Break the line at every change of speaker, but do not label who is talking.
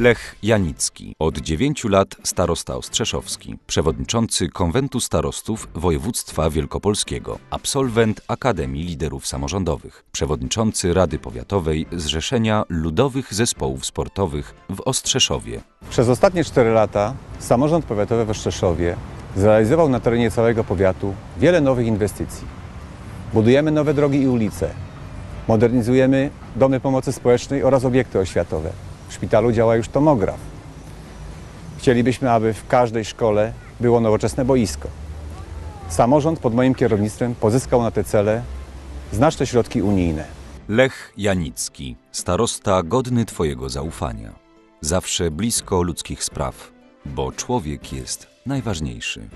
Lech Janicki, od dziewięciu lat starosta ostrzeszowski, przewodniczący Konwentu Starostów Województwa Wielkopolskiego, absolwent Akademii Liderów Samorządowych, przewodniczący Rady Powiatowej Zrzeszenia Ludowych Zespołów Sportowych w Ostrzeszowie.
Przez ostatnie 4 lata samorząd powiatowy w Oszczeszowie zrealizował na terenie całego powiatu wiele nowych inwestycji. Budujemy nowe drogi i ulice, modernizujemy domy pomocy społecznej oraz obiekty oświatowe. W szpitalu działa już tomograf. Chcielibyśmy, aby w każdej szkole było nowoczesne boisko. Samorząd pod moim kierownictwem pozyskał na te cele znaczne środki unijne.
Lech Janicki, starosta godny Twojego zaufania. Zawsze blisko ludzkich spraw, bo człowiek jest najważniejszy.